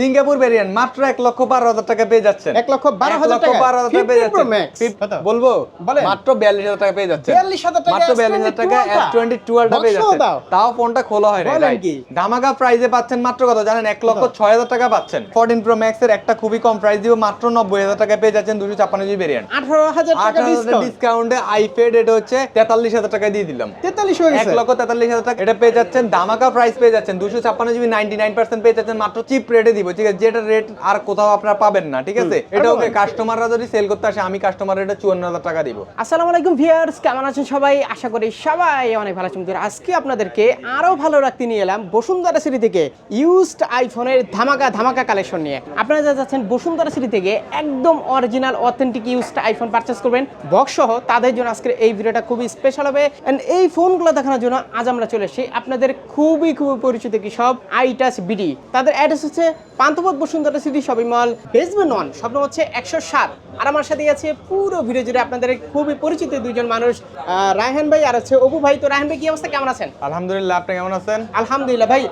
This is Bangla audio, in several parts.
সিঙ্গাপুর ভেরিয়েন্ট মাত্র এক লক্ষ বারো হাজার টাকা পেয়ে যাচ্ছেন। এক লক্ষ বারো হাজার টাকা। বারো হাজার টাকা পেয়ে 15 যাচ্ছেন? বলব মাত্র বিয়াল্লিশ হাজার টাকা পেয়ে যাচ্ছেন। 42,000 টাকা মাত্র বিয়াল্লিশ হাজার টাকা S22 এস টোয়েন্টি টুয়েলভটা পেয়ে যাচ্ছেন। তাও ফোনটা খোলা হয় না? ধামাকা প্রাইজে পাচ্ছেন মাত্র কত? জানেন এক লক্ষ ছয় হাজার টাকা পাচ্ছেন। ফোরটিন প্রো ম্যাক্স এর একটা খুবই কম প্রাইস দিব মাত্র নব্বই হাজার টাকা পেয়ে যাচ্ছেন দুশো ছাপ্পান্ন জিবি ভেরিয়েন্ট আঠারো হাজার আঠারো হাজার ডিসকাউন্ট ডিসকাউন্টে আইপ্যাড এটা হচ্ছে তেতাল্লিশ হাজার টাকা দিয়ে দিলাম। তেতাল্লিশ এক লক্ষ তেতাল্লিশ হাজার টাকা এটা পেয়ে যাচ্ছেন ধামাকা প্রাইস পেয়ে যাচ্ছেন দুশো ছাপ্পান্ন জিবি নাইনটি নাইন পার্সেন্ট পেয়ে যাচ্ছেন মাত্র চিপ রেটে দিব ঠিক আছে? যেটা রেট আর কোথাও আপনারা পাবেন না ঠিক আছে? এটা ওকে কাস্টমাররা যদি সেল করতে আসে আমি কাস্টমার এটা চুয়ান্ন হাজার টাকা দিব। আসসালামু আলাইকুম ভিউয়ার্স কেমন আছেন সবাই? আশা করি সবাই অনেক ভালো আছেন। আজকে আপনাদেরকে আরও ভালো রাখতে নিয়ে এলাম বসুন্ধরা সিটি থেকে ইউজড আইফোনের ধামাকা ধামাকা কালেকশন নিয়ে। আপনারা যা যাচ্ছেন বসুন্ধরা সিটি থেকে একদম original authentic used iPhone purchase করবেন বক্স সহ তাদের জন্য আজকের এই ভিডিওটা খুবই স্পেশাল হবে। এন্ড এই ফোনগুলো দেখানোর জন্য আজ আমরা চলে এসেছি আপনাদের খুবই খুবই পরিচিত কি সব আইটাচ বিডি তাদের অ্যাড্রেস হচ্ছে Panthapath Bashundhara City shopping mall basement one স্বপ্ন হচ্ছে একশো সাত। আর আমার সাথে আছে পুরো ভিডিও জুড়ে আপনাদের খুবই পরিচিত দুইজন মানুষ রায়হান ভাই আর হচ্ছে অপু ভাই। তো রায়হান ভাই কি অবস্থা? কেমন আছেন? আলহামদুলিল্লাহ আপনি কেমন আছেন? আলহামদুলিল্লাহ ভাই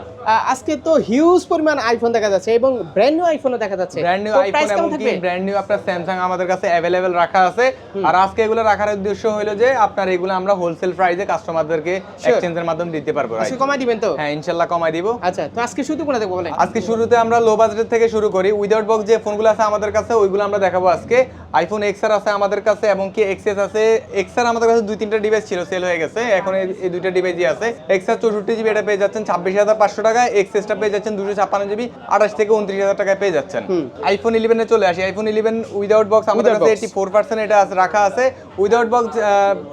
আজকে তো হিউজ পরিমাণ আইফোন দেখা যাচ্ছে এবং ব্র্যান্ড নিউ আইফোনও দেখা যাচ্ছে। ব্র্যান্ড নিউ আইফোন এবং ব্র্যান্ড নিউ আপনার স্যামসাং আমাদের কাছে অ্যাভেলেবেল রাখা আছে। আর আজকে এগুলো রাখার উদ্দেশ্য হলো যে আপনার এগুলো আমরা হোলসেল প্রাইসে কাস্টমারদেরকে এক্সচেঞ্জের মাধ্যমে দিতে পারব আজকে কমাই দিবেন তো? হ্যাঁ ইনশাল্লাহ কমাই দিব। আচ্ছা তো আজকে শুধু কোনা দেখব বলেন? আজকে শুরুতে আমরা লো বাজেট থেকে শুরু করি। উইদাউট বক্স যে ফোনগুলো আছে আমাদের কাছে ওইগুলো আমরা দেখাবো আজকে। আইফোন এক্সআর আছে আমাদের কাছে এবং কি এক্সএস আছে। এক্সআর আমাদের কাছে দুই তিনটা ডিভাইস ছিল সেল হয়ে গেছে। এখন এই- দুইটা ডিভাইসই আছে। এক্সআর চৌষট্টি জিবি এটা পেয়ে যাচ্ছেন ছাব্বিশ হাজার পাঁচশো টাকা এক্সএসটা পেয়ে যাচ্ছেন দুশো ছাপ্পান্ন জিবি আঠাশ থেকে উনত্রিশ হাজার টাকায় পেয়ে যাচ্ছেন। আইফোন ইলেভেনে চলে আসি। আইফোন ইলেভেন উইদাউট বক্স আমাদের কাছে এইটি ফোর পার্সেন্ট এটা রাখা আছে। উইদাউট বক্স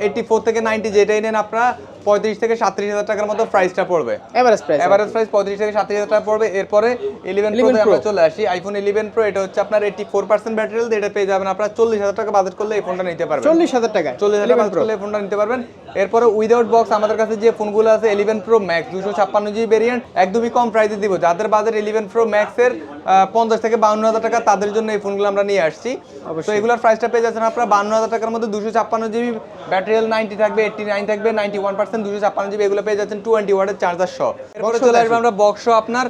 এইটি ফোর থেকে নাইনটি যেটাই নেন আপনারা পঁয়ত্রিশ থেকে সাতত্রিশ হাজার টাকার মতো প্রাইসটা পড়বে। এভারেজ প্রাইস এভারেজ প্রাইস পঁয়ত্রিশ থেকে সাতত্রিশ হাজার টাকা পড়বে। এরপরে ইলেভেন 11 প্রো আমরা চলে আসি। আইফোন ইলেভেন প্রো এটা হচ্ছে আপনার এইটি ফোর পার্সেন্ট ব্যাটারি এটা পেয়ে যাবেন আপনার চল্লিশ হাজার টাকা বাজেট করলে এই ফোনটা নিতে পারবেন। চল্লিশ হাজার টাকা চল্লিশ হাজার টাকা বাজেট করলে এই ফোনটা নিতে পারবেন। এরপরে উইদাউট বক্স আমাদের কাছে যে ফোনগুলো আছে ইলেভেন প্রো ম্যাক্স দুশো ছাপ্পান্ন জিবি ভেরিয়েন্ট একদমই কম প্রাইসে দিব। যাদের বাজার ইলেভেন প্রো ম্যাক্সের পঞ্চাশ থেকে বাউন্ন হাজার টাকা তাদের জন্য এই ফোনগুলো আমরা নিয়ে আসছি। তো এগুলোর প্রাইসটা পেয়ে যাচ্ছেন আপনারা বান্ন হাজার টাকার মধ্যে দুশো ছাপ্পান্ন জিবি ব্যাটারি নাইনটি থাকবে এইটটি নাইন থাকবে নাইনটি ওয়ান পার্সেন্ট দুশো ছাপ্পান্ন জিবি এগুলো পেয়ে যাচ্ছেন টোয়েন্টি ওয়ার্ডের চার্জার সহ। এরপরে চলে আসবে আমরা বক্স আপনার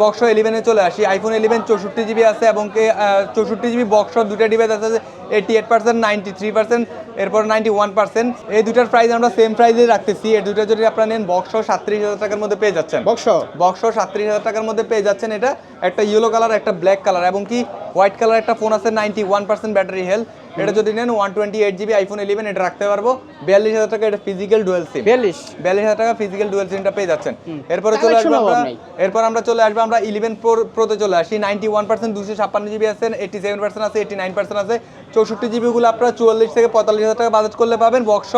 বক্স ইলেভেনে চলে আসি। আইফোন ইলেভেন চৌষট্টি জিবি আছে এবং কি চৌষট্টি জিবি বক্স দুটা ডিভাইস আছে eighty eight percent ninety three percent এরপর নাইনটি ওয়ান পার্সেন্ট এই দুটার প্রাইস আমরা সেম প্রাইসে রাখতেছি। এই দুটো যদি আপনারা নেন বক্স সাতত্রিশ হাজার টাকার মধ্যে পেয়ে যাচ্ছেন। বক্স বক্স সাতত্রিশ হাজার টাকার মধ্যে পেয়ে যাচ্ছেন। এটা একটা ইয়েলো কালার একটা ব্ল্যাক কালার এবং কি হোয়াইট কালার একটা ফোন আছে ninety one percent battery health এটা যদি নেন one twenty eight GB iPhone eleven এটা রাখতে পারব। বিয়াল্লিশ হাজার টাকা এটা ফিজিক্যাল ডুয়েল সিম বিয়াল্লিশ? বিয়াল্লিশ হাজার টাকা ফিজিক্যাল ডুয়েল সিমটা পেয়ে যাচ্ছেন। এরপরে চলে আসবে আমরা এরপর আমরা চলে আসব আমরা ইলেভেন প্রো প্রোতে চলে আসি। নাইনটি ওয়ান পার্সেন্ট দুশো ছাপ্পান্ন জিবি আছে এইটি সেভেন পার্সেন্ট আছে এইটি নাইন পার্সেন্ট আছে। চৌষট্টি জিবিগুলো আপনারা চুয়াল্লিশ থেকে পঁয়তাল্লিশ হাজার টাকা বাজেট করলে পাবেন বক্স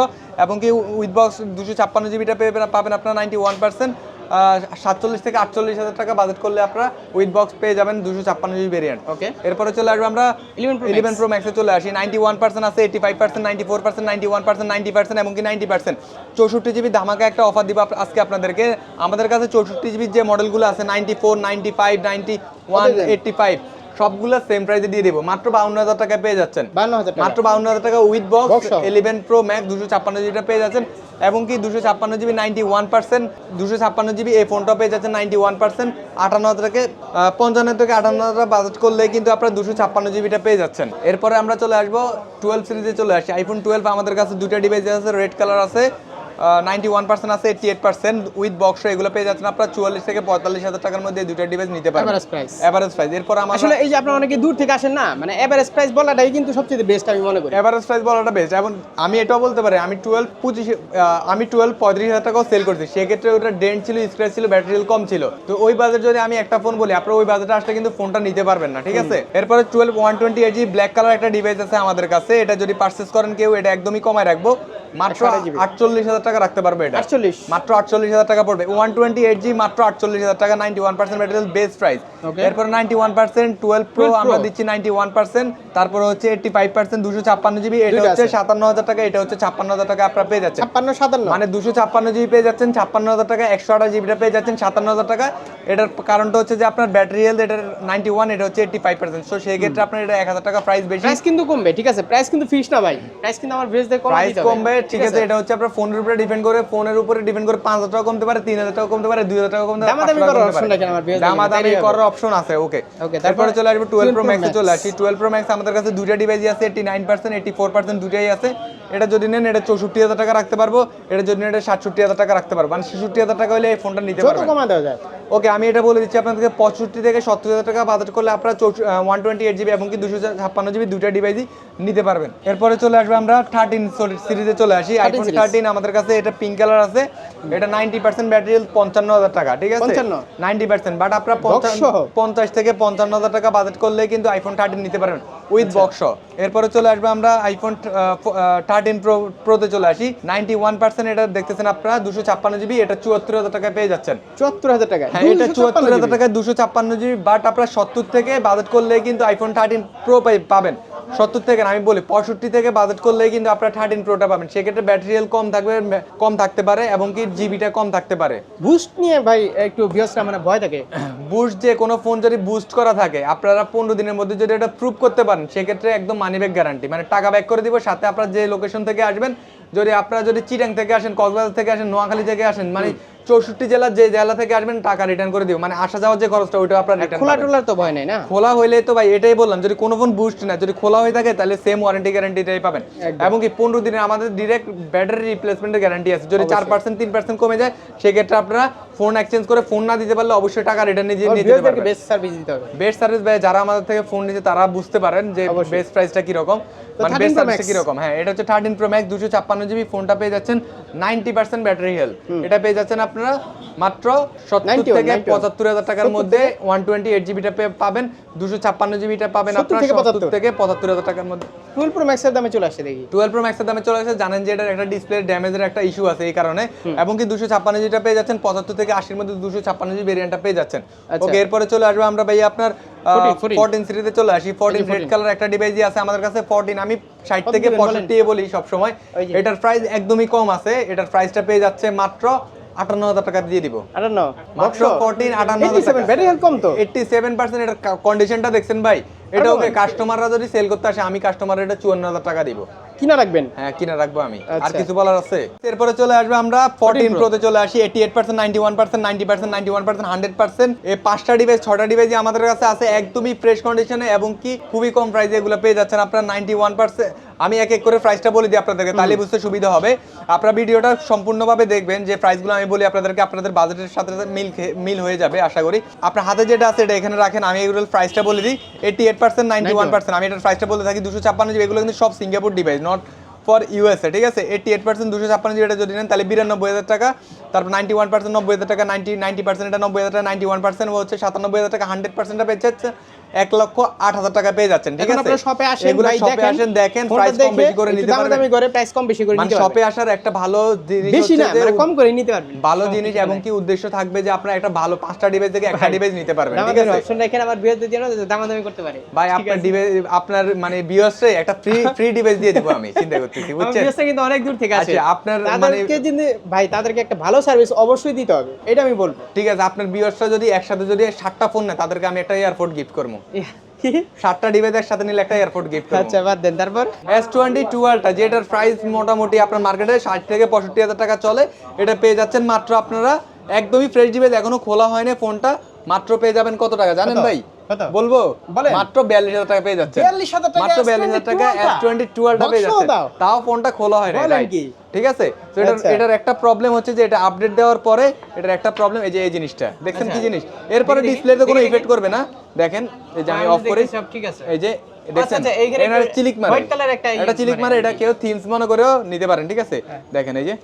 এবং কি উইথ বক্স দুশো ছাপ্পান্ন জিবিটা পেয়ে পাবেন আপনারা নাইনটি ওয়ান পার্সেন্ট সাতচল্লিশ থেকে আটচল্লিশ হাজার টাকা বাজেট করলে আপনারা উইথ বক্স পেয়ে যাবেন দুশো ছাপ্পান্ন জিবি ভেরিয়েন্ট ওকে এরপরে চলে আসবে আমরা 11 Pro Max। ইলেভেন প্রো ম্যাক্সে চলে আসি। নাইনটি ওয়ান পার্সেন্ট আছে eighty five percent ninety four percent ninety one percent ninety percent এমনকি নাইনটি পার্সেন্ট চৌষট্টি জিবি ধামাকা একটা অফার দিব আজকে আপনাদেরকে। আমাদের কাছে চৌষট্টি জিবির যে মডেলগুলো আছে ninety four ninety five ninety one? Eighty five সবগুলো সেম প্রাইসে দিয়ে দিব। মাত্র বাউন্ন হাজার টাকায় পেয়ে যাচ্ছেন। টাকা। মাত্র বাউন্ন হাজার টাকা with box eleven pro max দুশো ছাপ্পান্ন জিবিটা পেয়ে যাচ্ছেন। এবং কি দুশো ছাপ্পান্ন জিবি নাইনটি ওয়ান পার্সেন্ট, দুশো ছাপ্পান্ন জিবি এই ফোনটা পেয়ে যাচ্ছেন নাইনটি ওয়ান পার্সেন্ট আটান্ন হাজার থেকে পঞ্চান্ন থেকে আটান্ন হাজার বাজেট করলে কিন্তু আপনারা দুশো ছাপ্পান্ন জিবিটা পেয়ে যাচ্ছেন। এরপরে আমরা চলে আসব টুয়েলভ সিরিজে চলে আসি। আইফোন টুয়েলভ আমাদের কাছে দুটা ডিভাইস আছে রেড কালার আছে। নাইনটি ওয়ান পার্সেন্ট আছে eighty eight percent with box এগুলো পেয়ে যাচ্ছেন আপনারা চুয়াল্লিশ থেকে পঁয়তাল্লিশ হাজার টাকার মধ্যে দুটো ডিভাইস নিতে পারবেন। এভারেজ প্রাইস এভারেজ প্রাইস এরপর আমার আসলে এই যে আপনারা অনেকে দূর থেকে আসেন না মানে এভারেজ প্রাইস বলাটাই কিন্তু সবচেয়ে বেস্ট আমি মনে করি। এভারেজ প্রাইস বলাটা বেস্ট এবং আমি এটাও বলতে পারি আমি টুয়েলভ পঁচিশ আমি টুয়েলভ পঁয়ত্রিশ হাজার টাকাও সেল করছি। সেক্ষেত্রে ওটা ডেন্ট ছিল স্ক্র্যাচ ছিল ব্যাটারি কম ছিল। তো ওই বাজেট যদি আমি একটা ফোন বলি আপনার ওই বাজেটে আসলে কিন্তু ফোনটা নিতে পারবেন না ঠিক আছে? এরপরে twelve one twenty eight G black colour একটা ডিভাইস আছে আমাদের কাছে। এটা যদি পারচেস করেন কেউ এটা একদমই কমায় রাখব। মাত্র আটচল্লিশ হাজার টাকা রাখতে পারবে এটা। আটচল্লিশ। মাত্র আটচল্লিশ হাজার টাকা পড়বে। ওয়ান টোয়েন্টি এইট জি মাত্র আটচল্লিশ হাজার টাকা ninety one percent battery best price এরপর ninety one percent twelve pro আমরা দিচ্ছি নাইনটি ওয়ান পার্সেন্ট তারপর হচ্ছে এইটটি ফাইভ পার্সেন্ট দুশো ছাপ্পান্ন জিবি এটা হচ্ছে সাতান্ন হাজার টাকা এটা হচ্ছে ছাপ্পান্ন হাজার টাকা আপনারা পেয়ে যাচ্ছেন। ছাপ্পান্ন সাতান্ন। মানে দুশো ছাপ্পান্ন জিবি পেয়ে যাচ্ছেন ছাপ্পান্ন হাজার টাকা একশো আঠাশ জিবিটা পেয়ে যাচ্ছেন সাতান্ন হাজার টাকা। এটার কারণটা হচ্ছে যে আপনার ব্যাটারি হেলথ এটার নাইনটি ওয়ান এটা হচ্ছে এইটটি ফাইভ পার্সেন্ট সো সেই ক্ষেত্রে আপনার এটা এক হাজার টাকা প্রাইস বেশি। প্রাইস কিন্তু কমবে ঠিক আছে? প্রাইস কিন্তু ফিক্স না ভাই। প্রাইস কিন্তু আমার বেস দিয়ে প্রাইস কমবে ঠিক আছে এটা হচ্ছে আপনার ফোনের উপরে ডিপেন্ড করে ফোনের উপরে ডিপেন্ড করে পাঁচ হাজার টাকা কমতে পারে তিন হাজার টাকা কমতে পারে দুই হাজার টাকা কমতে পারে দামাদামি করার অপশন আছে রাখেন আমার দামাদামি করার অপশন আছে ওকে ওকে তারপরে চলে আসবে টুয়েলভ প্রো 12 Pro ম্যাক্সে চলে আসি টুয়েলভ প্রো ম্যাক্স আমাদের কাছে দুইটা ডিভাইস আছে eighty nine percent eighty four percent দুইটাই আছে। এটা যদি নেন এটা চৌষট্টি হাজার টাকা রাখতে পারব এটা যদি নেন এটা সাতষট্টি হাজার টাকা রাখতে পারব। মানে ছেষট্টি হাজার টাকা হলে এই ফোনটা নিতে যত পারবেন। কমা দেওয়া যায় ওকে আমি এটা বলে দিচ্ছি আপনাদেরকে পঁয়ষট্টি থেকে সত্তর হাজার টাকা বাজেট করলে আপনারা ওয়ান টোয়েন্টি এইট জিবি এবং কি দুশো ছাপ্পান্ন জিবি দুইটা ডিভাইসই নিতে পারবেন। এরপরে চলে আসবে আমরা থার্টিন সিরিজে চলে আসি। আইফোন থার্টিন আমাদের কাছে এটা পিঙ্ক কালার আছে। এটা নাইনটি পার্সেন্ট ব্যাটারি পঞ্চান্ন হাজার টাকা ঠিক আছে? 55 নাইনটি পার্সেন্ট বাট আপনারা পঞ্চাশ থেকে পঞ্চান্ন হাজার টাকা বাজেট করলে কিন্তু আইফোন থার্টিন নিতে পারবেন। উইথ বক্স এরপরে চলে আসবে আমরা আইফোন থার্টিন প্রো প্রোতে চলে আসি। নাইনটি ওয়ান পার্সেন্ট এটা দেখতেছেন আপনারা দুশো ছাপ্পান্ন জিবি এটা চুয়াত্তর হাজার টাকায় পেয়ে যাচ্ছেন। চুয়াত্তর হাজার টাকা হ্যাঁ এটা চুয়াত্তর হাজার টাকায় দুশো ছাপ্পান্ন জিবি বাট আপনারা সত্তর থেকে বাজেট করলে কিন্তু আইফোন থার্টিন প্রো পাবেন। সত্তর থেকে আমি বলি পঁয়ষট্টি থেকে বাজেট করলে কিন্তু আপনার থার্টিন প্রোটা পাবেন। সেক্ষেত্রে ব্যাটারি হেলথ কম থাকবে কম থাকতে পারে এবং কি জিবিটা কম থাকতে পারে। বুস্ট নিয়ে ভাই একটু ভিউসরা মানে ভয় থাকে। বুস্ট যে কোনো ফোন যদি বুস্ট করা থাকে আপনারা পনেরো দিনের মধ্যে যদি এটা প্রুভ করতে পারেন সেক্ষেত্রে একদম মানি ব্যাক গ্যারান্টি মানে টাকা ব্যাক করে দিব সাথে আপনার যে লোকেশন থেকে আসবেন যদি আপনারা যদি চিটাং থেকে আসেন কক্সবাজার থেকে আসেন নোয়াখালী থেকে আসেন মানে চৌষট্টি জেলার যে জেলা থেকে আসবেন টাকা রিটার্ন করে দিব মানে আসা যাওয়ার যে খরচটা ওইটা আপনারা রিটার্ন খোলা টোলার তো ভয় নেই না? খোলা হইলে তো ভাই এটাই বললাম যদি কোনো ফোন বুস্ট না যদি খোলা হয়ে থাকে তাহলে সেম ওয়ারেন্টি গ্যারান্টিটাই পাবেন। এবং কি পনেরো দিনে আমাদের ডিরেক্ট ব্যাটারি রিপ্লেসমেন্টের গ্যারান্টি আছে। যদি চার পার্সেন্ট তিন পার্সেন্ট কমে যায় সেক্ষেত্রে আপনারা ফোন এক্সচেঞ্জ করে ফোন না দিতে পারলে অবশ্যই টাকা রিটার্ন নিয়ে নিতে পারবেন। বেস্ট সার্ভিস দিতে হবে। বেস্ট সার্ভিস ভাই যারা আমাদের থেকে ফোন নিচ্ছে তারা বুঝতে পারেন যে। বেস্ট প্রাইসটা কি রকম মানে বেস্ট সার্ভিসটা কি রকম হ্যাঁ এটা হচ্ছে থার্টিন প্রো ম্যাক্স দুশো ছাপ্পান্ন জিবি ফোনটা পেয়ে যাচ্ছেন নাইনটি পার্সেন্ট ব্যাটারি হেলথ এটা পেয়ে যাচ্ছেন আপনারা মাত্র সত্তর থেকে পঁচাত্তর হাজার টাকার মধ্যে ওয়ান টোয়েন্টি এইট জিবিটা পাবেন দুশো ছাপ্পান্ন জিবিটা পাবেন 70 আপনারা সত্তর থেকে পঁচাত্তর হাজার টাকার মধ্যে। টুয়েলভ প্রো ম্যাক্সের দামে চলে আসছে দেখি। টুয়েলভ প্রো ম্যাক্সের দামে চলে আসে জানেন যে এটার একটা ডিসপ্লে ড্যামেজের একটা ইস্যু আছে এই কারণে। এবং কি দুশো ছাপ্পান্ন জিবিটা পেয়ে যাচ্ছেন পঁচাত্তর থেকে আশির মধ্যে দুশো ছাপ্পান্ন জিবি ভেরিয়েন্টটা পেয়ে যাচ্ছেন। আচ্ছা। ওকে এরপরে চলে আসবে আমরা ভাই আপনার 14, 14 ফোরটিন সিরিজে চলে আসি। ফোরটিন রেড কালার একটা ডিভাইসই আছে আমাদের কাছে ফোরটিন আমি ষাট থেকে পঁয়ষট্টি বলি সবসময়। এটার প্রাইস একদমই কম আছে এটার প্রাইসটা পেয়ে যাচ্ছে মাত্র আটান্ন হাজার টাকা দিয়ে দিব। আটান্ন? মাত্র ফোরটিন আটান্ন হাজার কম তো। এইটটি সেভেন পার্সেন্ট এটার কন্ডিশনটা দেখছেন ভাই। এটা ওকে কাস্টমাররা যদি সেল করতে আসে আমি কাস্টমারের এটা চুয়ান্ন হাজার টাকা দিব। কিনা রাখবেন? হ্যাঁ কিনে রাখব আমি। আর আচ্ছা। কিছু বলার আছে? এরপরে চলে আসবে আমরা 14 প্রোতে চলে আসি 88% 91% 90% 91% 100% এই পাঁচটা ডিভাইস ছটা ডিভাইসই আমাদের কাছে আছে একদমই ফ্রেশ কন্ডিশনে এবং কি খুবই কম প্রাইসে এগুলো পেয়ে যাচ্ছেন আপনারা 91% আমি এক এক করে প্রাইসটা বলে দিই আপনাদেরকে তাহলে বুঝতে সুবিধা হবে। আপনারা ভিডিওটা সম্পূর্ণভাবে দেখবেন যে প্রাইসগুলো আমি বলি আপনাদেরকে আপনাদের বাজেটের সাথে মিল মিল হয়ে যাবে আশা করি। আপনার হাতে যেটা আছে এটা এখানে রাখেন আমি এগুলোর প্রাইসটা বলে দিই। 88% 91% আমি এটার প্রাইসটা বলতে থাকি 256 জিবি এগুলো কিন্তু সব Singapore device not for USA ঠিক আছে? এইটি এইট পার্সেন্ট দুশো ছাপ্পান্ন জিবি এটা যদি নেন তাহলে বিরানব্বই হাজার টাকা তারপর নাইনটি ওয়ান পার্সেন্ট নব্বই হাজার টাকা নাইনটি নাইনটি পার্সেন্ট এটা নব্বই হাজার টাকা নাইনটি ওয়ান পার্সেন্ট হচ্ছে সাতানব্বই হাজার টাকা হান্ড্রেড পার্সেন্টটা পেয়ে যাচ্ছে। এক লক্ষ আট হাজার টাকা পেয়ে যাচ্ছেন ঠিক আছে? শপে আসেন এগুলো শপে আসেন দেখেন প্রাইস কম বেশি করে নিতে পারবেন। দামাদামি করে প্রাইস কম বেশি করে মানে নিতে পারবেন। শপে আসার একটা ভালো জিনিস বেশি না মানে কম করে নিতে পারবেন। ভালো জিনিস এবং কি উদ্দেশ্য থাকবে যে আপনার একটা ভালো পাঁচটা ডিভাইস থেকে একটা ভাই, ডিভাইস নিতে পারবেন ঠিক আছে? অপশন রাখেন আবার দিয়ে না দামাদামি করতে পারে। ভাই আপনার ডিভাইস আপনার মানে বিয়ার্সে একটা ফ্রি ফ্রি ডিভাইস দিয়ে দিব আমি চিন্তা করতেছি বুঝছেন? কিন্তু অনেক দূর থেকে আছে আচ্ছা, আপনার মানে- ভাই তাদেরকে একটা ভালো সার্ভিস অবশ্যই দিতে হবে এটা আমি বলব। ঠিক আছে আপনার ভিউয়ার্সরা যদি একসাথে যদি সাতটা ফোন না তাদেরকে আমি একটা এয়ারপোর্ট গিফট করব। সাতটা ডিভাইস একসাথে নিলে একটা এয়ারপোর্ট গিফট আচ্ছা বাদ দেন তারপর? এস টোয়েন্টি টুয়েলভটা যেটার প্রাইস মোটামুটি আপনার মার্কেটে ষাট থেকে পঁয়ষট্টি হাজার টাকা চলে এটা পেয়ে যাচ্ছেন মাত্র আপনারা একদমই ফ্রেশ ডিভাইস এখনও খোলা হয়নি ফোনটা মাত্র পেয়ে যাবেন কত টাকা জানেন? ভাই? কত? বলব? বলেন। মাত্র বিয়াল্লিশ হাজার টাকা পেয়ে যাচ্ছে 42,000 টাকা মাত্র টাকা S22 এস পেয়ে যাচ্ছে তাও ফোনটা খোলা হয় না কি? ঠিক আছে? তো এটার আচ্ছা। এটার একটা প্রবলেম হচ্ছে যে এটা আপডেট দেওয়ার পরে এটার একটা প্রবলেম এই যে এই জিনিসটা। দেখছেন কি আচ্ছা। জিনিস? এরপরে ডিসপ্লে ডিসপ্লেতে কোনো ইফেক্ট করবে না। দেখেন এই যে আমি অফ করি। সব ঠিক আছে। এই যে দেখছেন? আচ্ছা, চিলিক মারে। একটা এটা চিলিক মারে। এটা কেউ থিমস মনে করেও নিতে পারেন ঠিক আছে? দেখেন এই যে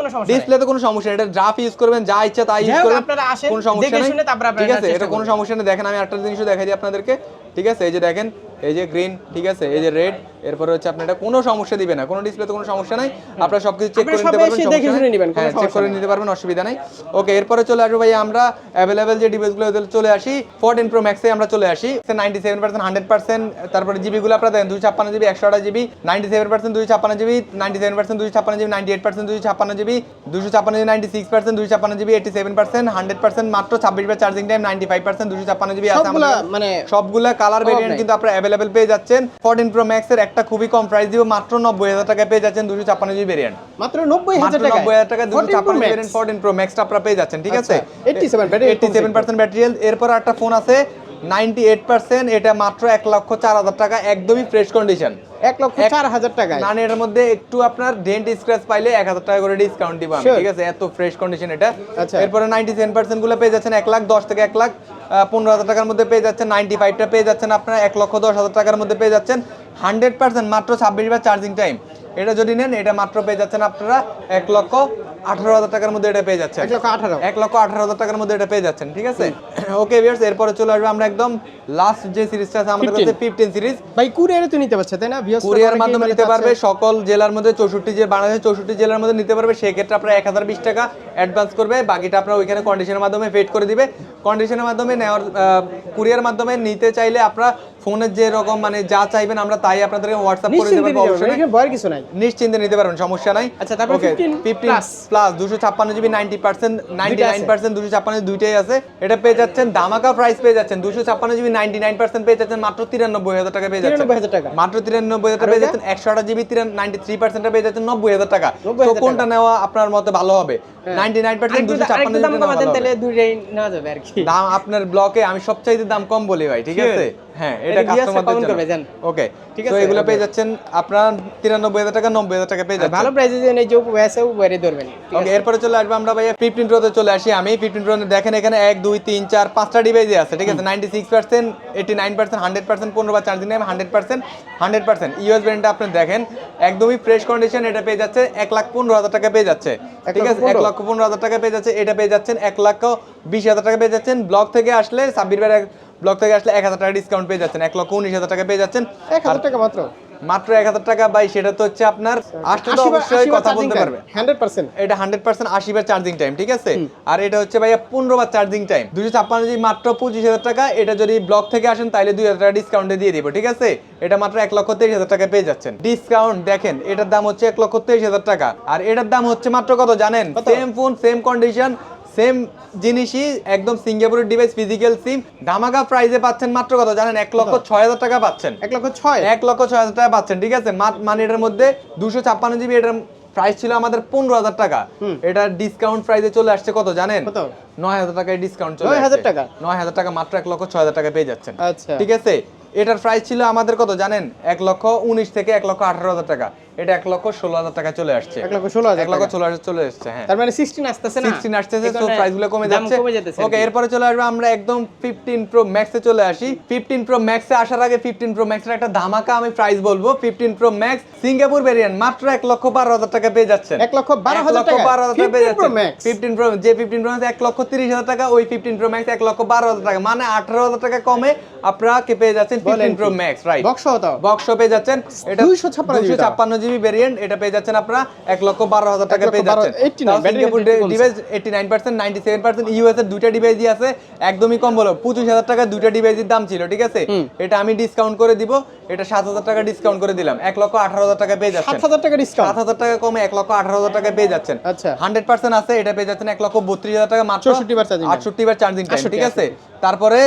কোনো সমস্যা ডিসপ্লেতে কোনো সমস্যা নেই। এটা ইউজ করবেন যা ইচ্ছা তাই ইউজ করবেন কোনো সমস্যা নেই। শুনে তারপর আপনারা ঠিক আছে? এটা কোনো সমস্যা নেই। দেখেন আমি একটা জিনিসও দেখাই দিই আপনাদেরকে। ঠিক আছে? এই যে দেখেন এই যে গ্রিন ঠিক আছে? এই যে রেড এরপরে হচ্ছে আপনি এটা কোনো সমস্যা দিবে না। কোনো ডিসপ্লেতে কোনো সমস্যা নাই। আপনারা সবকিছু চেক করে নিতে পারবেন দেখে শুনে। নিবেন, হ্যাঁ চেক করে নিতে পারবেন অসুবিধা নাই। ওকে এরপরে চলে আসব ভাই আমরা অ্যাভেলেবেল যে ডিভাইসগুলো চলে আসি ফোরটিন প্রো ম্যাক্সে আমরা চলে আসি। Ninety seven percent hundred percent তারপরে জিবিগুলো আপনারা দেখেন দুই ছাপ্পান্ন জিবি একশো আঠাশ জিবি নাইনটি সেভেন পার্সেন্ট দুই ছাপ্পান্ন জিবি নাইনটি সেভেন পার্সেন্ট দুই ছাপ্পান্ন জিবি নাইনটি এইট পার্সেন্ট দুশো ছাপ্পান্ন জিবি দুশো ছাপ্পান্ন জিবি নাইনটি সিক্স পার্সেন্ট দুশো ছাপ্পান্ন GB eighty seven percent hundred percent মাত্র ছাব্বিশ বার charging time ninety five percent দুশো ছাপ্পান্ন জিবি আছে সবগুলা মানে সবগুলা কালার ভেরিয়েন্ট কিন্তু আপনারা অ্যাভেলেবেল পেয়ে যাচ্ছেন। ফোরটিন প্রো ম্যাক্স এর একটা খুবই কম প্রাইস দিব মাত্র নব্বই হাজার টাকায় পেয়ে যাচ্ছেন দুশো ছাপ্পান্ন জিবি ভেরিয়েন্ট মাত্র নব্বই হাজার টাকা নব্বই হাজার টাকা দুশো ছাপ্পান্ন ভেরিয়েন্ট ফোরটিন প্রো ম্যাক্সটা আপনারা পেয়ে যাচ্ছেন ঠিক আছে? Eighty seven battery eighty seven percent battery এরপর একটা ফোন আছে নাইনটি এইট পার্সেন্ট এটা মাত্র এক লক্ষ চার হাজার টাকা একদমই ফ্রেশ কন্ডিশন এক লক্ষ চার হাজার টাকায়। না এটার মধ্যে একটু আপনার ডেন্ট স্ক্র্যাচ পাইলে এক হাজার টাকা করে ডিসকাউন্ট দিব ঠিক আছে? এত ফ্রেশ কন্ডিশন এটা। আচ্ছা। এরপরে নাইনটি সেভেন পার্সেন্টগুলো পেয়ে যাচ্ছেন এক লাখ দশ থেকে এক লাখ। পনেরো হাজার টাকার মধ্যে পেয়ে যাচ্ছেন নাইনটি ফাইভটা পেয়ে যাচ্ছেন আপনার, এক লক্ষ দশ হাজার টাকার মধ্যে পেয়ে যাচ্ছেন হান্ড্রেড পার্সেন্ট মাত্র ছাব্বিশ বার চার্জিং টাইম এটা যদি নেন, এটা মাত্র পেয়ে যাচ্ছেন আপনারা এক লক্ষ আঠারো হাজার টাকার মধ্যে এটা পেয়ে এক লক্ষ আঠারো। এক লক্ষ আঠারো হাজার টাকার মধ্যে এটা পেয়ে যাচ্ছেন ঠিক আছে? ওকে ভিউয়ার্স এরপরে চলে আসবে আমরা একদম লাস্ট যে সিরিজটা আছে আমাদের কাছে ফিফটিন সিরিজ ভাই কুরিয়ারে তো নিতে পারছে তাই না? ভিউয়ার্স কুরিয়ার মাধ্যমে নিতে পারবে সকল জেলার মধ্যে চৌষট্টি যে বাংলাদেশের চৌষট্টি জেলার মধ্যে নিতে পারবে। সেক্ষেত্রে আপনারা এক হাজার বিশ টাকা অ্যাডভান্স করবে বাকিটা আপনারা ওইখানে কন্ডিশনের মাধ্যমে করে দিবে। কন্ডিশনের মাধ্যমে নেওয়ার কুরিয়ার মাধ্যমে নিতে চাইলে আপনারা ফোনের যে রকম মানে যা চাইবেন আমরা তাই আপনাদেরকে হোয়াটসঅ্যাপ করে অবশ্যই কিছু নাই। নিশ্চিন্তে নিতে পারবেন সমস্যা নাই। আচ্ছা, তারপর 15 ফিফটিন plus। প্লাস দুশো ছাপ্পান্ন GB ninety percent ninety nine percent দুশো ছাপ্পান্ন দুইটাই আছে। এটা পেয়ে যাচ্ছেন দামাকা প্রাইস পেয়ে যাচ্ছেন দুশো ছাপ্পান্ন জিবি নাইনটি নাইন পার্সেন্ট পেয়ে যাচ্ছেন মাত্র তিরানব্বই হাজার টাকা পেয়ে যাচ্ছেন। 93,000 টাকা। মাত্র তিরানব্বই হাজার টাকা পেয়ে যাচ্ছেন একশো আট জিবি নাইনটি থ্রি পার্সেন্ট পেয়ে যাচ্ছেন নব্বই হাজার টাকা। তো কোনটা নেওয়া আপনার মতে ভালো হবে? নাইনটি নাইন পার্সেন্ট দুশো ছাপ্পান্ন দাম জিবি যাবে দাম আপনার ব্লকে আমি সবচাইতে দাম কম বলি ভাই ঠিক আছে? হ্যাঁ এটা কাস্টমারদের জন্য। ওকে ঠিক ঠিক আছে আছে, এগুলো পেয়ে যাচ্ছেন আপনার তিরানব্বই হাজার টাকা নব্বই হাজার টাকা পেয়ে যাচ্ছেন। ভালো প্রাইসে যে ধরবেন। ওকে এরপরে চলে আসবে আমরা ভাইয়া ফিফটিন প্রোতে চলে আসি আমি। ফিফটিন প্রো দেখেন এখানে এক দুই তিন চার পাঁচটা ডিভাইসে আছে ঠিক আছে? Ninety six percent eighty nine percent hundred percent পনেরো বার charging time hundred percent hundred percent US ব্র্যান্ডটা আপনি দেখেন একদমই ফ্রেশ কন্ডিশন এটা পেয়ে যাচ্ছে এক লাখ পনেরো হাজার টাকা পেয়ে যাচ্ছে। ঠিক আছে? এক লক্ষ পনেরো হাজার টাকা পেয়ে যাচ্ছে এটা পেয়ে যাচ্ছেন এক লক্ষ বিশ হাজার টাকা পেয়ে যাচ্ছেন। ব্লক থেকে আসলে সাব্বির ভাইয়ের ব্লক থেকে আসলে এক হাজার টাকা ডিসকাউন্ট পেয়ে যাচ্ছেন এক লক্ষ উনিশ হাজার টাকা পেয়ে যাচ্ছেন। এক হাজার টাকা মাত্র? মাত্র এক হাজার টাকা ভাই সেটা তো হচ্ছে আপনার আসলে তো অবশ্যই কথা বলতে পারবে। 100% এটা হান্ড্রেড পার্সেন্ট আশি বার চার্জিং টাইম ঠিক আছে? আর এটা হচ্ছে ভাইয়া পনেরো বার চার্জিং টাইম দুশো ছাপ্পান্ন জিবি মাত্র পঁচিশ হাজার টাকা এটা যদি ব্লক থেকে আসেন তাহলে দুই হাজার টাকা ডিসকাউন্টে দিয়ে দিব ঠিক আছে? এটা মাত্র এক লক্ষ তেইশ হাজার টাকা পেয়ে যাচ্ছেন। ডিসকাউন্ট দেখেন এটার দাম হচ্ছে এক লক্ষ তেইশ হাজার টাকা। আর এটার দাম হচ্ছে মাত্র কত জানেন? Same phone same condition same জিনিসই একদম সিঙ্গাপুরের ডিভাইস ফিজিক্যাল সিম ধামাকা প্রাইসে পাচ্ছেন মাত্র কত জানেন? এক লক্ষ ছয় হাজার টাকা পাচ্ছেন। এক লক্ষ ছয়? এক লক্ষ ছয় হাজার টাকা পাচ্ছেন ঠিক আছে? মানে এটার মধ্যে দুশো ছাপ্পান্ন জিবি এটার প্রাইস ছিল আমাদের পনেরো হাজার টাকা। এটা ডিসকাউন্ট প্রাইসে চলে আসছে কত জানেন? নয় হাজার টাকায় ডিসকাউন্ট চলে 9,000 আসছে। টাকা? নয় হাজার টাকা মাত্র এক লক্ষ ছয় হাজার টাকা পেয়ে যাচ্ছেন। আচ্ছা। ঠিক আছে? এটার প্রাইস ছিল আমাদের কত জানেন? এক লক্ষ উনিশ থেকে এক লক্ষ আঠারো হাজার টাকা। এটা এক লক্ষ ষোলো হাজার টাকা চলে আসছে। এক লক্ষ ষোলো হাজার এক লক্ষ ষোলো হাজার চলে আসছে হ্যাঁ। তার মানে সিক্সটিন আসতেছে না? 16 আসতেছে তো কারণে প্রাইসগুলো কমে যাচ্ছে। ওকে এরপরে চলে আসবে আমরা একদম 15 প্রো ম্যাক্সে চলে আসি। 15 প্রো ম্যাক্সে আসার আগে 15 প্রো ম্যাক্সের একটা ধামাকা আমি প্রাইস বলব। 15 প্রো ম্যাক্স সিঙ্গাপুর ভেরিয়েন্ট মাত্র 1 লক্ষ 12 হাজার টাকা পেয়ে যাচ্ছেন। এক লক্ষ বারো হাজার টাকা? 12 হাজার টাকা পেয়ে 15 Pro যাচ্ছেন। Max? 15 প্রো যে 15 প্রো ম্যাক্স 1 লক্ষ 30 হাজার টাকা ওই 15 প্রো ম্যাক্স 1 লক্ষ 12 হাজার টাকা। মানে 18 হাজার টাকা কমে আপনারা কে পেয়ে যাচ্ছেন 15 pro max right box box পেয়ে যাচ্ছেন। এটা 256 জিবি দাম। 256 জিবি ভেরিয়েন্ট এটা পেয়ে যাচ্ছেন আপনারা এক লক্ষ 12 হাজার টাকা পেয়ে যাচ্ছেন। 89 তাও ব্যাটারি সিঙ্গাপুর হেলথ একটু কমছে। Device eighty nine percent ninety seven percent US এর দুইটা ডিভাইসই আছে একদমই কম বলো পঁচিশ হাজার টাকা দুইটা ডিভাইসের দাম ছিল ঠিক আছে? এটা আমি ডিসকাউন্ট করে দিব। এটা সাত হাজার টাকা ডিসকাউন্ট করে দিলাম। এক লক্ষ আঠারো হাজার টাকা পেয়ে সাত হাজার টাকা ডিসকাউন্ট সাত হাজার টাকা কমে এক লক্ষ আঠারো হাজার টাকা পেয়ে যাচ্ছেন। আচ্ছা। হান্ড্রেড পার্সেন্ট আছে এটা পেয়ে যাচ্ছেন এক লক্ষ বত্রিশ হাজার টাকা মাত্র। 64 বার time। আটষট্টি বার চার্জিং টাইম ঠিক আছে? তারপরে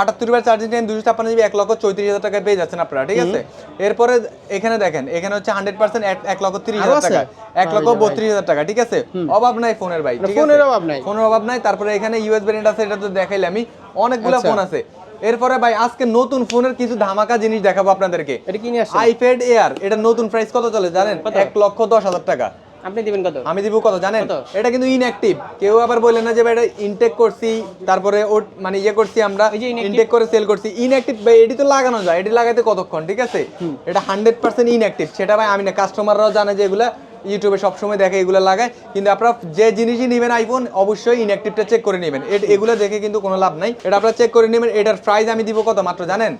আটাত্তর বার চার্জিং টাইম দুশো ছাপ্পান্ন জিবি এক লক্ষ চৌত্রিশ হাজার টাকায় পেয়ে যাচ্ছেন আপনারা ঠিক আছে? এরপরে এখানে দেখেন এখানে হচ্ছে হান্ড্রেড পার্সেন্ট এক লক্ষ তিরিশ হাজার টাকা। এক লক্ষ বত্রিশ হাজার টাকা ঠিক আছে? অভাব নাই ফোনের ভাই ফোনের অভাব নাই। ফোনের অভাব নাই তারপরে এখানে ইউএস ভ্যারিয়েন্ট আছে এটা তো দেখাইলে আমি। অনেকগুলো আচ্ছা। ফোন আছে। এরপরে ভাই আজকে নতুন ফোনের কিছু ধামাকা জিনিস দেখাবো আপনাদেরকে। এটা কি নিয়ে আসছেন? আইপ্যাড এয়ার এটা নতুন প্রাইস কত চলে জানেন? এক লক্ষ দশ হাজার টাকা। আপনি দিবেন কত? আমি দিব কত জানেন? এটা কিন্তু ইনঅ্যাক্টিভ কেউ আবার বলে না যে ভাই এটা ইনটেক করছি তারপরে ও মানে ইয়ে করছি আমরা ইনটেক করে সেল করছি। ইনঅ্যাক্টিভ ভাই এটি তো লাগানো যায়। এটি লাগাইতে কতক্ষণ ঠিক আছে? এটা হান্ড্রেড পার্সেন্ট ইনঅ্যাক্টিভ সেটা ভাই আমি না কাস্টমাররাও জানে যে এগুলা ইউটিউবে সবসময় দেখে এগুলো লাগে কিন্তু আপনারা যে জিনিসই নেবেন আইফোন অবশ্যই ইনঅ্যাক্টিভটা চেক করে নেবেন। এগুলো দেখে কিন্তু কোনো লাভ নাই। এটা আপনারা চেক করে নেবেন এটার প্রাইস আমি দিব কত মাত্র জানেন?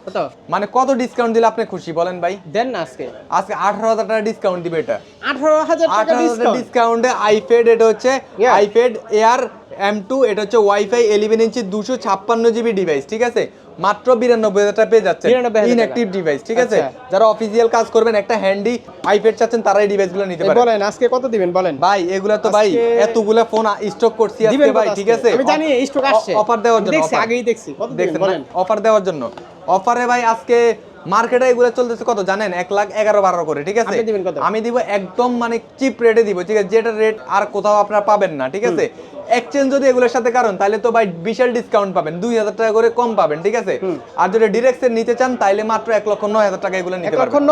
মানে কত ডিসকাউন্ট দিলে আপনি খুশি বলেন ভাই? দেন না আজকে। আজকে আঠারো হাজার টাকা ডিসকাউন্ট দিবে এটা। আঠারো হাজার টাকা ডিসকাউন্ট আইপ্যাড এটা হচ্ছে. আইপ্যাড এয়ার এম টু এটা হচ্ছে ওয়াইফাই ইলেভেন ইঞ্চি দুশো ছাপ্পান্ন জিবি ডিভাইস ঠিক আছে? মাত্র বিরানব্বই হাজার টাকা পেয়ে যাচ্ছে 99,000 টাকা। ইনঅ্যাক্টিভ ডিভাইস ঠিক আছে? আচ্ছা। যারা অফিসিয়াল কাজ করবেন একটা হ্যান্ডি আইপ্যাড চাচ্ছেন তারা এই ডিভাইসগুলো নিতে এই পারে বলেন আজকে কত দিবেন বলেন? ভাই এগুলা তো ভাই এতগুলা ফোন স্টক করছি আজকে ভাই ঠিক? আছে? আমি জানি স্টক আসছে। অফার দেওয়ার জন্য দেখছি। আগেই দেখছি। কত দেখছেন অফার দেওয়ার জন্য। অফারে ভাই আজকে মার্কেটে এগুলো চলতেছে কত জানেন? এক লাখ এগারো বারো করে ঠিক আছে? আমি দিব একদম মানে চিপ রেটে দিব ঠিক আছে? যেটা রেট আর কোথাও আপনারা পাবেন না ঠিক আছে? এক্সচেঞ্জ যদি এগুলোর সাথে কারণ তাহলে তো ভাই বিশাল ডিসকাউন্ট পাবেন দুই হাজার টাকা করে কম পাবেন ঠিক আছে? আর যদি ডিরেক্ট নিতে চান তাহলে মাত্র এক লক্ষ নয় হাজার টাকা এগুলো নিতে পারবেন।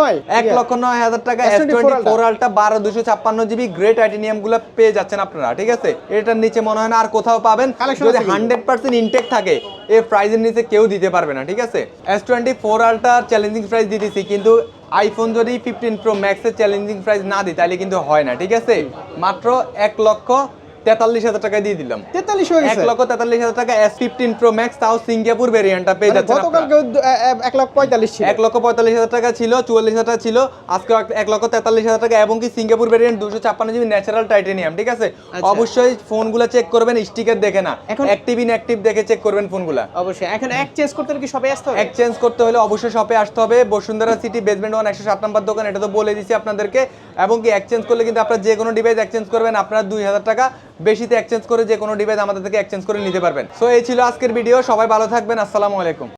এক লক্ষ নয় হাজার টাকা এস টোয়েন্টি ফোর আলটা বারো দুশো ছাপ্পান্ন জিবি গ্রেট টাইটেনিয়ামগুলো পেয়ে যাচ্ছেন আপনারা ঠিক আছে? এটার নিচে মনে হয় না আর কোথাও পাবেন। যদি হান্ড্রেড পার্সেন্ট ইনটেক থাকে এই প্রাইজের নিচে কেউ দিতে পারবে না ঠিক আছে? S twenty four ultra challenging price দিতেছি কিন্তু আইফোন যদি ফিফটিন প্রো ম্যাক্সের চ্যালেঞ্জিং প্রাইস না দিই তাহলে কিন্তু হয় না ঠিক আছে? মাত্র এক লক্ষ তেতাল্লিশ হাজার টাকা দিয়ে দিলাম। তেতাল্লিশ হয়ে এক গেছে লক্ষ তেতাল্লিশ হাজার টাকা এস ফিফটিন প্রো ম্যাক্স তাও সিঙ্গাপুর ভেরিয়েন্টটা পেয়ে মানে আপনারা। গতকালকে এক লাখ পঁয়তাল্লিশ ছিল। এক লক্ষ পঁয়তাল্লিশ হাজার টাকা ছিল চুয়াল্লিশ হাজার টাকা ছিল আজকে এক- এক লক্ষ তেতাল্লিশ হাজার টাকা এবং কি সিঙ্গাপুর ভেরিয়েন্ট দুশো ছাপ্পান্ন জিবি ন্যাচারাল টাইটেনিয়াম ঠিক আছে? আচ্ছা। অবশ্যই ফোনগুলো চেক করবেন স্টিকার দেখে না। এখন- অ্যাক্টিভ ইনঅ্যাক্টিভ দেখে চেক করবেন ফোনগুলা। অবশ্যই। এখন এক্সচেঞ্জ করতে হলে কি সবাই আসতে হবে? এক্সচেঞ্জ করতে হলে অবশ্যই শপে আসতে হবে। বসুন্ধরা সিটি বেসমেন্ট ওয়ান একশো সাত নম্বর দোকান এটা তো বলে দিছি আপনাদেরকে। এবং কি এক্সচেঞ্জ করলে কিন্তু আপনারা যে কোনো ডিভাইস এক্সচেঞ্জ করবেন আপনারা দুই হাজার টাকা বেশিতে এক্সচেঞ্জ করে যে কোনো ডিভাইস আমাদের থেকে এক্সচেঞ্জ করে নিতে পারবেন। সো এই ছিল আজকের ভিডিও সবাই ভালো থাকবেন, আসসালামু আলাইকুম।